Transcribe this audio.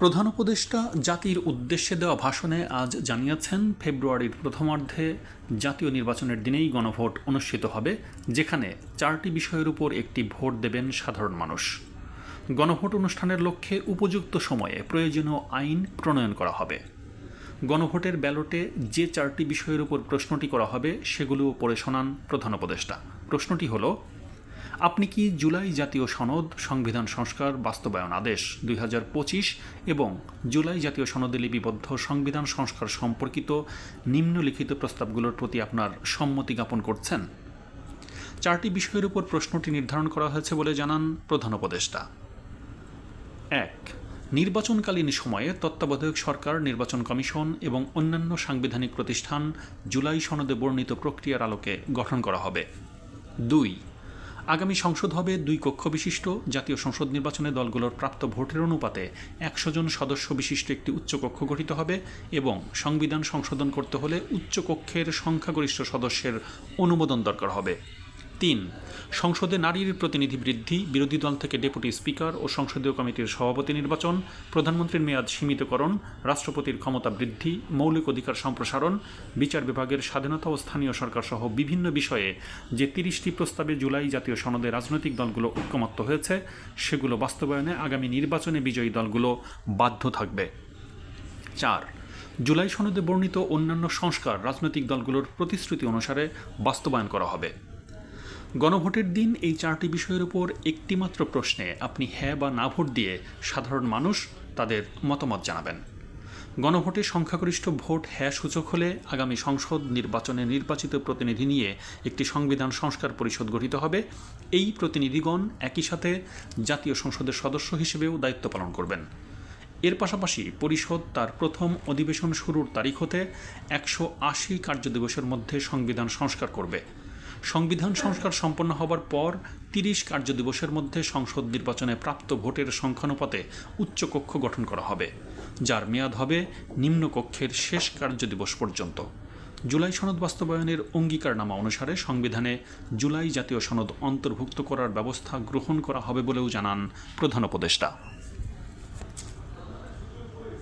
প্রধান উপদেষ্টা জাতির উদ্দেশ্যে দেওয়া ভাষণে আজ জানিয়েছেন, ফেব্রুয়ারির প্রথমার্ধে জাতীয় নির্বাচনের দিনেই গণভোট অনুষ্ঠিত হবে, যেখানে চারটি বিষয়ের উপর একটি ভোট দেবেন সাধারণ মানুষ। গণভোট অনুষ্ঠানের লক্ষ্যে উপযুক্ত সময়ে প্রয়োজনীয় আইন প্রণয়ন করা হবে। গণভোটের ব্যালটে যে চারটি বিষয়ের উপর প্রশ্নটি করা হবে, সেগুলো পড়ে শোনান প্রধান উপদেষ্টা। প্রশ্নটি হলো আপনি কি জুলাই জাতীয় সনদ, সংবিধান সংস্কার, বাস্তবায়ন আদেশ দুই হাজার পঁচিশ এবং জুলাই জাতীয় সনদে লিপিবদ্ধ সংবিধান সংস্কার সম্পর্কিত নিম্নলিখিত প্রস্তাবগুলোর প্রতি আপনার সম্মতি জ্ঞাপন করছেন? চারটি বিষয়ের উপর প্রশ্নটি নির্ধারণ করা হয়েছে বলে জানান প্রধান উপদেষ্টা। এক, নির্বাচনকালীন সময়ে তত্ত্বাবধায়ক সরকার, নির্বাচন কমিশন এবং অন্যান্য সাংবিধানিক প্রতিষ্ঠান জুলাই সনদে বর্ণিত প্রক্রিয়ার আলোকে গঠন করা হবে। দুই আগামী সংসদ হবে দুই কক্ষ বিশিষ্ট। জাতীয় সংসদ নির্বাচনে দলগুলোর প্রাপ্ত ভোটের অনুপাতে একশো জন সদস্য বিশিষ্ট একটি উচ্চকক্ষ গঠিত হবে এবং সংবিধান সংশোধন করতে হলে উচ্চকক্ষের সংখ্যাগরিষ্ঠ সদস্যের অনুমোদন দরকার হবে। তিন, সংসদে নারীর প্রতিনিধি বৃদ্ধি, বিরোধী দল থেকে ডেপুটি স্পিকার ও সংসদীয় কমিটির সভাপতি নির্বাচন, প্রধানমন্ত্রীর মেয়াদ সীমিতকরণ, রাষ্ট্রপতির ক্ষমতা বৃদ্ধি, মৌলিক অধিকার সম্প্রসারণ, বিচার বিভাগের স্বাধীনতা ও স্থানীয় সরকার সহ বিভিন্ন বিষয়ে যে তিরিশটি প্রস্তাবে জুলাই জাতীয় সনদে রাজনৈতিক দলগুলো ঐক্যমত্য হয়েছে, সেগুলো বাস্তবায়নে আগামী নির্বাচনে বিজয়ী দলগুলো বাধ্য থাকবে। চার, জুলাই সনদে বর্ণিত অন্যান্য সংস্কার রাজনৈতিক দলগুলোর প্রতিশ্রুতি অনুসারে বাস্তবায়ন করা হবে। গণভোটের দিন এই চারটি বিষয়ের উপর একটিমাত্র প্রশ্নে আপনি হ্যাঁ বা না ভোট দিয়ে সাধারণ মানুষ তাদের মতামত জানাবেন। গণভোটে সংখ্যাগরিষ্ঠ ভোট হ্যাঁ সূচক হলে আগামী সংসদ নির্বাচনে নির্বাচিত প্রতিনিধি নিয়ে একটি সংবিধান সংস্কার পরিষদ গঠিত হবে। এই প্রতিনিধিগণ একই সাথে জাতীয় সংসদের সদস্য হিসেবেও দায়িত্ব পালন করবেন। এর পাশাপাশি পরিষদ তার প্রথম অধিবেশন শুরুর তারিখ হতে একশো আশি কার্যদিবসের মধ্যে সংবিধান সংস্কার করবে। সংবিধান সংস্কার সম্পন্ন হবার পর তিরিশ কার্যদিবসের মধ্যে সংসদ নির্বাচনে প্রাপ্ত ভোটের সংখ্যানুপাতে উচ্চকক্ষ গঠন করা হবে, যার মেয়াদ হবে নিম্নকক্ষের শেষ কার্যদিবস পর্যন্ত। জুলাই সনদ বাস্তবায়নের অঙ্গীকারনামা অনুসারে সংবিধানে জুলাই জাতীয় সনদ অন্তর্ভুক্ত করার ব্যবস্থা গ্রহণ করা হবে বলেও জানান প্রধান উপদেষ্টা।